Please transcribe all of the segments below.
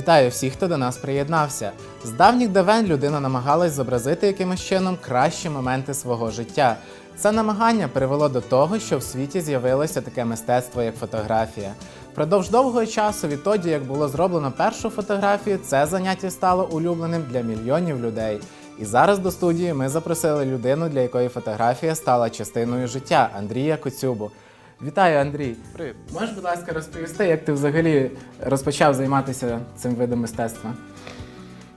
Вітаю всіх, хто до нас приєднався. З давніх давен людина намагалась зобразити якимось чином кращі моменти свого життя. Це намагання привело до того, що в світі з'явилося таке мистецтво, як фотографія. Впродовж довгого часу, відтоді, як було зроблено першу фотографію, це заняття стало улюбленим для мільйонів людей. І зараз до студії ми запросили людину, для якої фотографія стала частиною життя Андрія Коцюбу. Вітаю, Андрій. Привіт. Можеш, будь ласка, розповісти, як ти взагалі розпочав займатися цим видом мистецтва?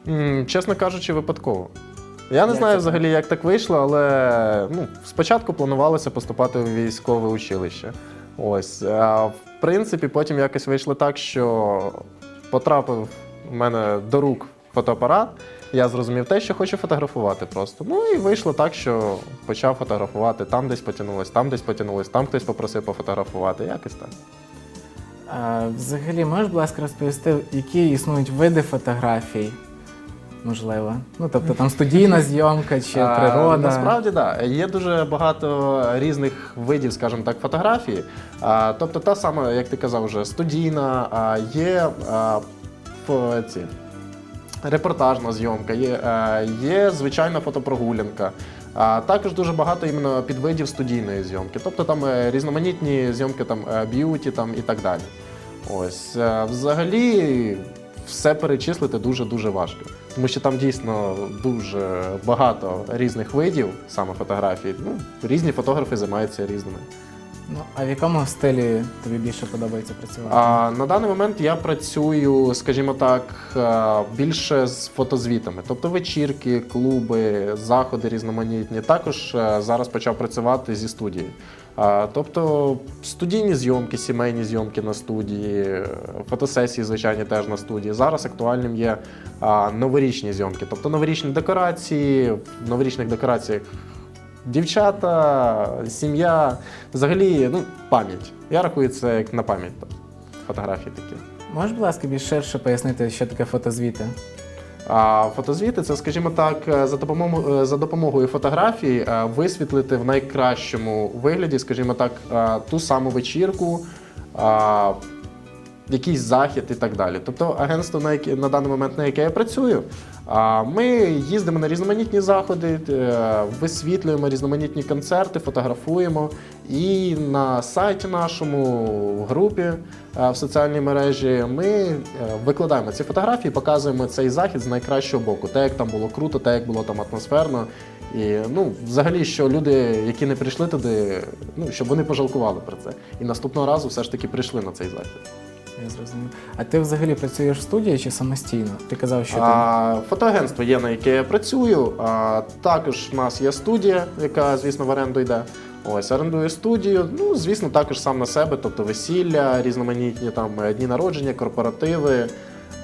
М, Чесно кажучи, випадково. Я не Як знаю це взагалі, як так вийшло, але ну, спочатку планувалося поступати в військове училище. Ось. А в принципі, потім якось вийшло так, що потрапив в мене до рук фотоапарат. Я зрозумів те, що хочу фотографувати просто. Ну і вийшло так, що почав фотографувати. Там десь потягнулось, там десь потягнулось, там хтось попросив пофотографувати. Якось так. А, взагалі, можеш, будь ласка, розповісти, які існують види фотографій? Можливо. Ну, тобто там студійна зйомка чи А, природа. Насправді так. Да. Є дуже багато різних видів, скажімо так, фотографії. А, тобто, та сама, як ти казав, вже студійна, а, є а, ці, репортажна зйомка, є, е, є звичайна фотопрогулянка. А також дуже багато іменно підвидів студійної зйомки. Тобто там е, різноманітні зйомки там е, б'юті там і так далі. Ось взагалі все перечислити дуже дуже важко, тому що там дійсно дуже багато різних видів саме фотографій. Ну різні фотографи займаються різними. Ну, а в якому стилі тобі більше подобається працювати? А на даний момент я працюю, скажімо так, е, більше з фотозвітами, тобто вечірки, клуби, заходи різноманітні. Також е, зараз почав працювати зі студії. А, Тобто студійні зйомки, сімейні зйомки на студії, фотосесії, звичайні, теж на студії. Зараз актуальним є а, новорічні зйомки, тобто новорічні декорації, в новорічних декораціях дівчата, сім'я, взагалі, ну, пам'ять. Я рахую це як на пам'ять. тобто, Фотографії такі. Можеш, будь ласка, більш ширше пояснити, що таке фотозвіти? А фотозвіти це, скажімо так, е, за допомогою за допомогою фотографій е, висвітлити в найкращому вигляді, скажімо так, е, ту саму вечірку, е, якийсь захід і так далі. Тобто, агентство, на яке на даний момент на яке я працюю, ми їздимо на різноманітні заходи, е, висвітлюємо різноманітні концерти, фотографуємо. І на сайті нашому, в групі е, в соціальній мережі, ми е, викладаємо ці фотографії, показуємо цей захід з найкращого боку. Те, як там було круто, те, як було там атмосферно. І ну, взагалі, що люди, які не прийшли туди, ну щоб вони пожалкували про це. І наступного разу все ж таки прийшли на цей захід. Я зрозумів. А ти взагалі працюєш в студії чи самостійно? Ти казав, що ти. А, фотоагентство є, на яке я працюю. А, також в нас є студія, яка, звісно, в оренду йде. Ось, орендую студію. Ну, звісно, також сам на себе, тобто весілля, різноманітні там е, дні народження, корпоративи.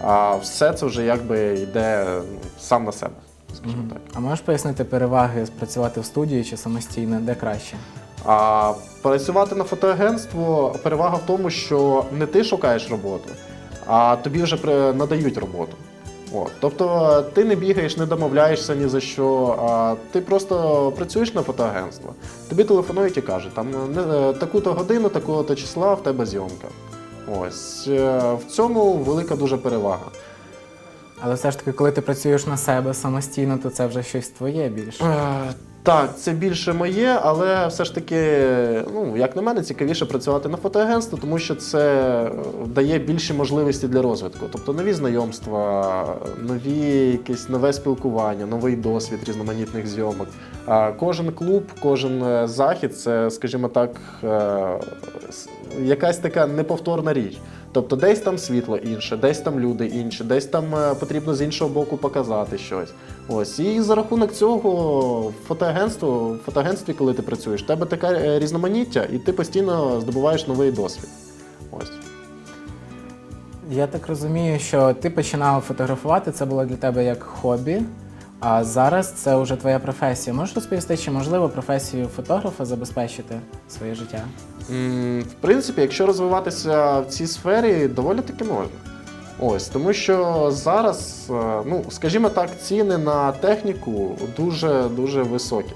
А все це вже якби йде ну, сам на себе, скажімо Мгм. так. А можеш пояснити переваги працювати в студії чи самостійно, де краще? А працювати на фотоагентство перевага в тому, що не ти шукаєш роботу, а тобі вже надають роботу. От. Тобто ти не бігаєш, не домовляєшся ні за що, а ти просто працюєш на фотоагентство. Тобі телефонують і кажуть, там таку-то годину, такого-то числа в тебе зйомка. Ось е, в цьому велика дуже перевага. Але все ж таки, коли ти працюєш на себе самостійно, то це вже щось твоє більше. Е, Так, це більше моє, але все ж таки, ну як на мене, цікавіше працювати на фотоагентство, тому що це е, дає більші можливості для розвитку. Тобто нові знайомства, нові якесь нове спілкування, новий досвід різноманітних зйомок. А кожен клуб, кожен е, захід це, скажімо так, е, якась така неповторна річ. Тобто десь там світло інше, десь там люди інші, десь там е, потрібно з іншого боку показати щось. Ось і за рахунок цього фотоагентство, в фотоагентстві, коли ти працюєш, в тебе таке різноманіття, і ти постійно здобуваєш новий досвід. Ось. Я так розумію, що ти починав фотографувати, це було для тебе як хобі, а зараз це вже твоя професія. Можеш розповісти, чи можливо професію фотографа забезпечити своє життя? В принципі, якщо розвиватися в цій сфері, доволі таки можна. Ось, тому що зараз, е, ну, скажімо так, ціни на техніку дуже дуже високі.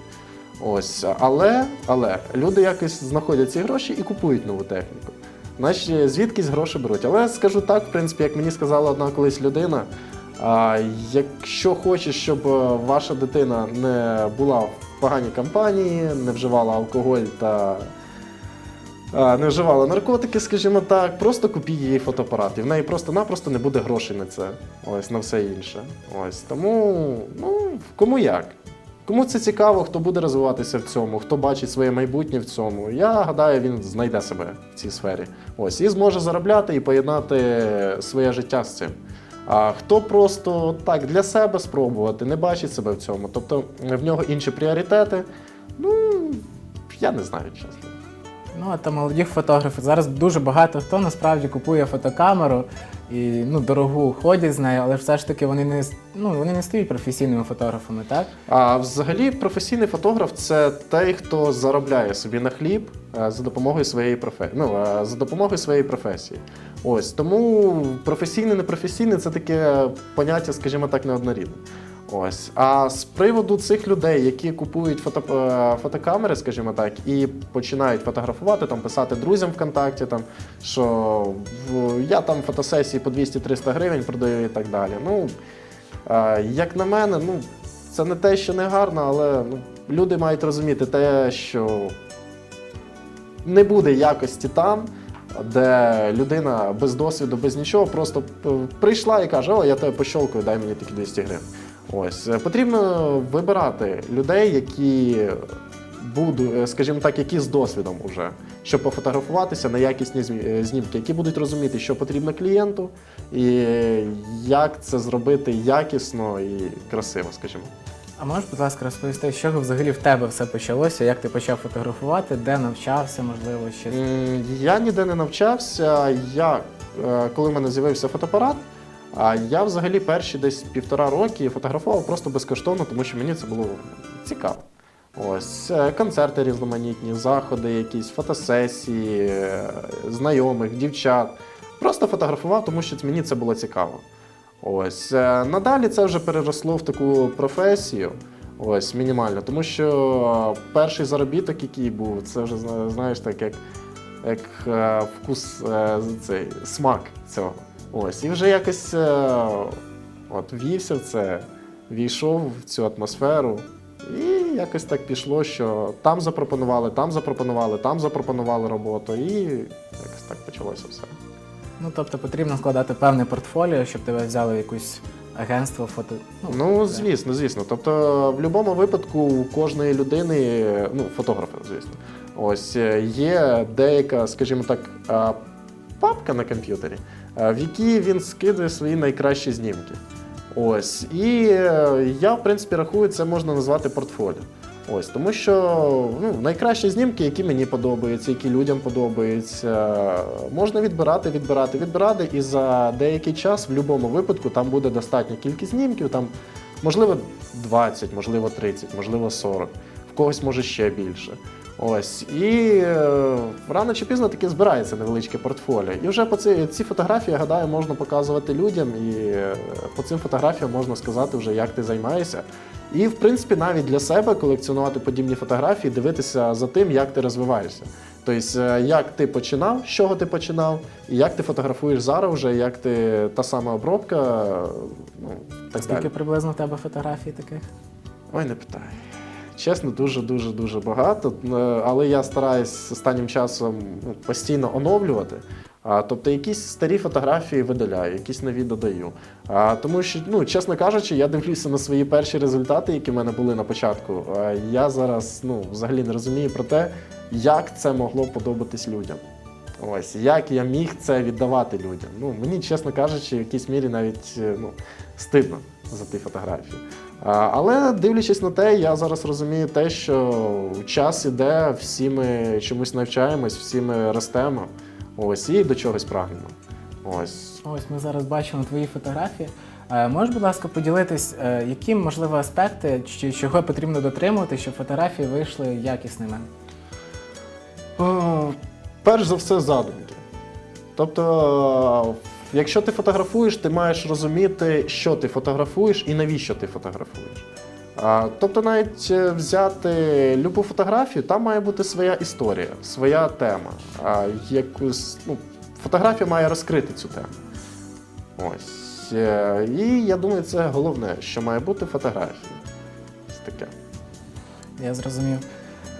Ось, але, але люди якось знаходять ці гроші і купують нову техніку. Значить, звідкись гроші беруть. Але скажу так, в принципі, як мені сказала одна колись людина. Якщо хочеш, щоб е, ваша дитина не була в поганій компанії, не вживала алкоголь та не вживала наркотики, скажімо так, просто купіть їй фотоапарат. І в неї просто-напросто не буде грошей на це, ось на все інше. Ось тому, ну, кому як. Кому це цікаво, хто буде розвиватися в цьому, хто бачить своє майбутнє в цьому, я гадаю, він знайде себе в цій сфері. Ось і зможе заробляти і поєднати своє життя з цим. А хто просто так для себе спробувати, не бачить себе в цьому, тобто в нього інші пріоритети, ну я не знаю, чесно. Ну, а та молоді фотографи. Зараз дуже багато хто насправді купує фотокамеру і ну, дорогу ходять з нею, але все ж таки вони не, ну, вони не стають професійними фотографами, так? А взагалі професійний фотограф це той, хто заробляє собі на хліб е, за допомогою своєї професії. Ну, е, за допомогою своєї професії. Ось тому професійний, непрофесійний це таке поняття, скажімо так, неоднорідне. Ось. А з приводу цих людей, які купують фото, е, фотокамери, скажімо так, і починають фотографувати, там писати друзям ВКонтакті, там, що я там фотосесії по 200-300 гривень продаю і так далі. Ну, е, як на мене, ну, це не те, що не гарно, але ну, люди мають розуміти те, що не буде якості там, де людина без досвіду, без нічого, просто е, прийшла і каже: О, я тебе пощолкаю, дай мені тільки 200 гривень. Ось Е, потрібно вибирати людей, які будуть, е, скажімо так, які з досвідом уже, щоб пофотографуватися на якісні знімки, які будуть розуміти, що потрібно клієнту, і як це зробити якісно і красиво, скажімо. А можеш, будь ласка, розповісти, з чого взагалі в тебе все почалося, як ти почав фотографувати, де навчався, можливо, ще. Я ніде не навчався. Я, е, коли в мене з'явився фотоапарат, я взагалі перші десь півтора роки фотографував просто безкоштовно, тому що мені це було цікаво. Ось е, концерти різноманітні, заходи, якісь фотосесії, е, знайомих, дівчат. Просто фотографував, тому що мені це було цікаво. Ось е, надалі це вже переросло в таку професію. Ось мінімально, тому що перший заробіток, який був, це вже зна- знаєш, так як, як е, вкус, е, цей смак цього. Ось, і вже якось е, от, вівся в це, війшов в цю атмосферу. І якось так пішло, що там запропонували, там запропонували, там запропонували роботу, і якось так почалося все. Ну, тобто потрібно складати певне портфоліо, щоб тебе взяли в якусь агентство фото. Ну, це- звісно, звісно. Тобто, в будь-якому випадку у кожної людини, ну, фотографа, звісно, ось е, є деяка, скажімо так, папка на комп'ютері, в якій він скидає свої найкращі знімки. Ось. І е, я, в принципі, рахую, це можна назвати портфоліо. Ось, тому що ну, найкращі знімки, які мені подобаються, які людям подобаються, можна відбирати, відбирати, відбирати, і за деякий час, в будь-якому випадку, там буде достатня кількість знімків, там, можливо, 20, можливо, 30, можливо, 40, в когось може ще більше. Ось. І е, рано чи пізно таки збирається невеличке портфоліо. І вже по ці, ці фотографії, я гадаю, можна показувати людям, і е, по цим фотографіям можна сказати, вже, як ти займаєшся. І, в принципі, навіть для себе колекціонувати подібні фотографії, дивитися за тим, як ти розвиваєшся. Тобто, е, як ти починав, з чого ти починав, і як ти фотографуєш зараз вже, як ти та сама обробка, ну, так Скільки далі. приблизно в тебе фотографій таких? Ой, не питай. Чесно, дуже дуже багато. Але я стараюсь останнім часом ну, постійно оновлювати. Тобто якісь старі фотографії видаляю, якісь нові додаю. Тому що, ну, чесно кажучи, я дивлюся на свої перші результати, які в мене були на початку. Я зараз ну, взагалі не розумію про те, як це могло подобатись людям. Ось, як я міг це віддавати людям. Ну, мені, чесно кажучи, в якійсь мірі навіть е, ну, стидно за ті фотографії. Але дивлячись на те, я зараз розумію те, що час іде, всі ми чомусь навчаємось, всі ми ростемо. Ось і до чогось прагнемо. Ось. Ось ми зараз бачимо твої фотографії. Е, Можеш, будь ласка, поділитись, е, які можливо аспекти чи чого потрібно дотримувати, щоб фотографії вийшли якісними? О, перш за все, задумки. Тобто, е, якщо ти фотографуєш, ти маєш розуміти, що ти фотографуєш і навіщо ти фотографуєш. Тобто, навіть е, взяти любу фотографію, там має бути своя історія, своя тема. Якусь, ну, фотографія має розкрити цю тему. Ось. Е, І я думаю, це головне, що має бути фотографія. Ось таке. Я зрозумів.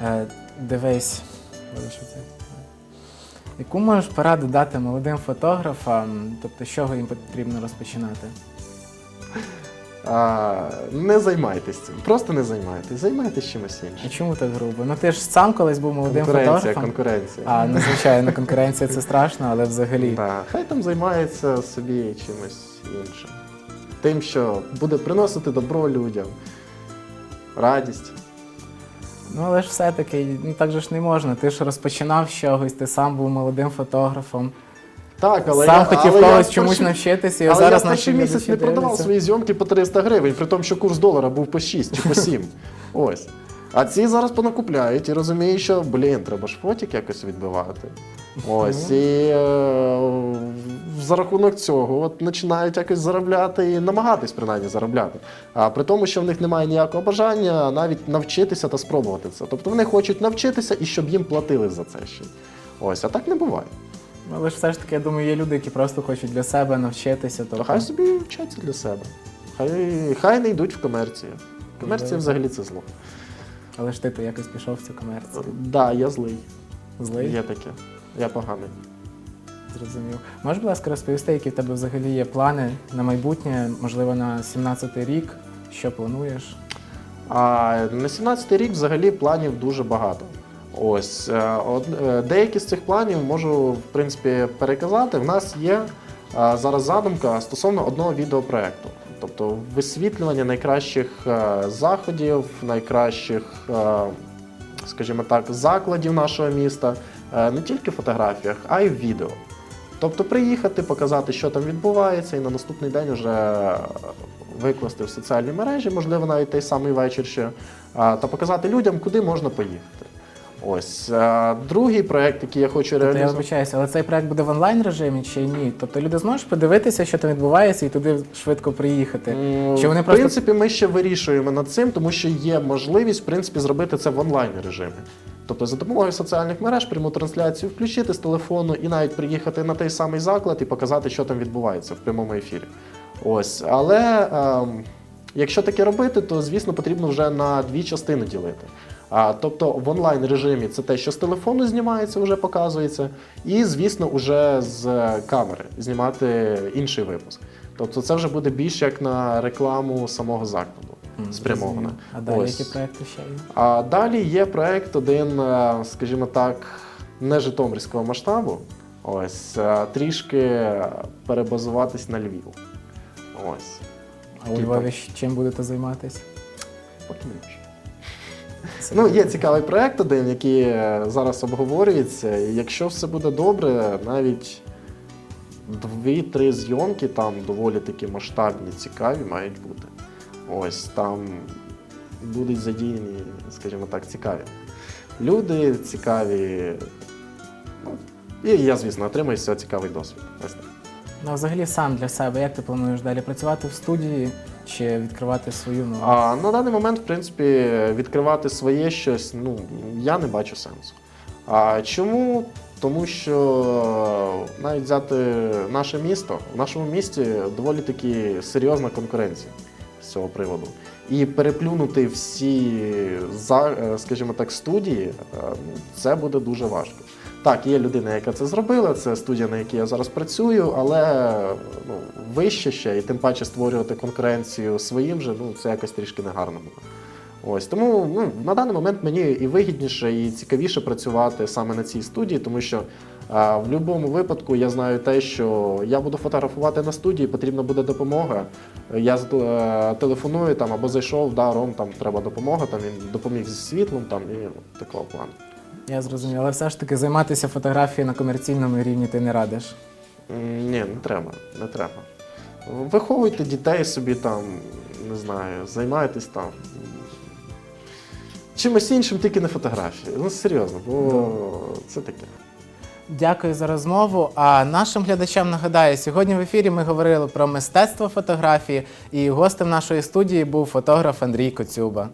Е, дивись, яку можеш пораду дати молодим фотографам, тобто з чого їм потрібно розпочинати? А, не займайтесь цим. Просто не займайтесь. Займайтесь чимось А іншим. чому так грубо? Ну ти ж сам колись був молодим Конкуренція, фотографом. конкуренція. А, ну звичайно, конкуренція це страшно, але взагалі. Да, хай там займається собі чимось іншим. Тим, що буде приносити добро людям, радість. Ну але ж все-таки, ну так же ж не можна. Ти ж розпочинав з чогось, ти сам був молодим фотографом. Так, але сам я, хотів але я чомусь перший- навчитися, і але зараз я наші перший місяць глядачі не продавав дивляться. свої зйомки по 300 гривень, при тому, що курс долара був по 6 чи по 7. Ось. А ці зараз понакупляють і розуміють, що блін, треба ж фотік якось відбивати. Ось і е, за рахунок цього от починають якось заробляти і намагатись принаймні заробляти. А при тому, що в них немає ніякого бажання навіть навчитися та спробувати це. Тобто вони хочуть навчитися і щоб їм платили за це ще. Ось, а так не буває. Але ж все ж таки, я думаю, є люди, які просто хочуть для себе навчитися. То Тобто... хай собі вчаться для себе. Хай, хай не йдуть в комерцію. Комерція взагалі це зло. Але ж ти то якось пішов в цю комерцію. Так, да, я злий. Злий, Є таке. Я поганий. зрозумів. Можеш, будь ласка, розповісти, які в тебе взагалі є плани на майбутнє, можливо, на 17-й рік, що плануєш? А на 17-й рік взагалі планів дуже багато. Ось е, е, деякі з цих планів можу в принципі переказати. В нас є е, зараз задумка стосовно одного відеопроекту. Тобто висвітлювання найкращих заходів, найкращих, скажімо так, закладів нашого міста, не тільки в фотографіях, а й в відео. Тобто приїхати, показати, що там відбувається, і на наступний день вже викласти в соціальні мережі, можливо, навіть той самий вечір ще, та показати людям, куди можна поїхати. Ось е, другий проект, який я хочу Тобто я реалізувати. вибачаюся, але цей проект буде в онлайн режимі чи ні? Тобто люди зможуть подивитися, що там відбувається, і туди швидко приїхати. Чи вони в просто- принципі, ми ще вирішуємо над цим, тому що є можливість в принципі, зробити це в онлайн режимі. Тобто за допомогою соціальних мереж пряму трансляцію включити з телефону і навіть приїхати на той самий заклад і показати, що там відбувається в прямому ефірі. Ось. Але ем, якщо таке робити, то звісно потрібно вже на дві частини ділити. А, тобто в онлайн режимі це те, що з телефону знімається, вже показується, і звісно, вже з камери знімати інший випуск. Тобто це вже буде більше як на рекламу самого закладу М, спрямовано. А далі Ось. які проекти ще є? А далі є проект один, е, скажімо так, не житомирського масштабу. Ось е, трішки перебазуватись на Львів. Ось. А у Львові чим будете займатися? Поки не можу. Ну, є цікавий проект один, який е, зараз обговорюється. І якщо все буде добре, навіть дві-три зйомки там доволі такі масштабні, цікаві мають бути. Ось там будуть задіяні, скажімо так, цікаві. Люди цікаві. Ну, і я, звісно, отримаю цього цікавий досвід. Ось так. Ну, взагалі сам для себе, як ти плануєш далі працювати в студії чи відкривати свою ну, А на даний момент, в принципі, відкривати своє щось, ну, я не бачу сенсу. А чому? Тому що навіть взяти наше місто, в нашому місті доволі таки серйозна конкуренція з цього приводу. І переплюнути всі, е, скажімо так, студії, е, ну, це буде дуже важко. Так, є людина, яка це зробила, це студія, на якій я зараз працюю, але ну, вище ще, і тим паче створювати конкуренцію своїм же, ну це якось трішки негарно буде. Ось тому ну, на даний момент мені і вигідніше, і цікавіше працювати саме на цій студії, тому що а, в будь-якому випадку я знаю те, що я буду фотографувати на студії, потрібна буде допомога. Я з- е, телефоную там або зайшов, да, Ром, там треба допомога, там він допоміг зі світлом там і ну, такого плану. Я зрозумів, але все ж таки займатися фотографією на комерційному рівні ти не радиш. М, Ні, не треба, не треба. Виховуйте дітей собі там, не знаю, займайтесь там. Чимось іншим, тільки не фотографією. Ну, серйозно, бо це таке. Дякую за розмову. А нашим глядачам нагадаю, сьогодні в ефірі ми говорили про мистецтво фотографії, і гостем нашої студії був фотограф Андрій Коцюба.